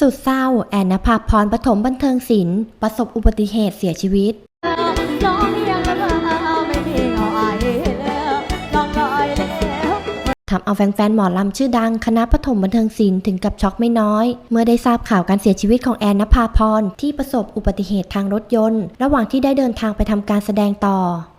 สุดเศร้า แอนนภาพรปฐมบันเทิงศิลป์ประสบอุบัติเหตุเสียชีวิต ทำเอาแฟนๆหมอลำชื่อดังคณะปฐมบันเทิงศิลป์ถึงกับช็อกไม่น้อย เมื่อได้ทราบข่าวการเสียชีวิตของแอนนภาพรที่ประสบอุบัติเหตุทางรถยนต์ ระหว่างที่ได้เดินทางไปทำการแสดงต่อ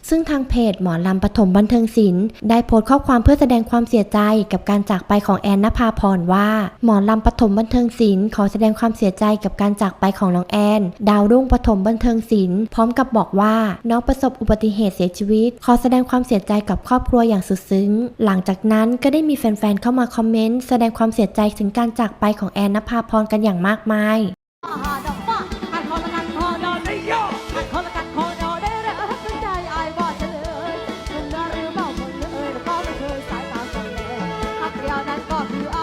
ซึ่งทางเพจหมอลำปฐมบันเทิงศิลป์ได้โพสต์ข้อความเพื่อแสดงความเสียใจกับการจากไปของแอนนภาพรว่า หมอลำปฐมบันเทิงศิลป์ขอแสดงความเสียใจกับการจากไปของน้องแอน ดาวรุ่งปฐมบันเทิงศิลป์พร้อมกับบอกว่าน้องประสบอุบัติเหตุเสียชีวิต ขอแสดงความเสียใจกับครอบครัวอย่างสุดซึ้ง หลังจากนั้นก็ได้มีแฟนๆเข้ามาคอมเมนต์แสดงความเสียใจถึงการจากไปของแอนนภาพรกันอย่างมากมาย Fuck you.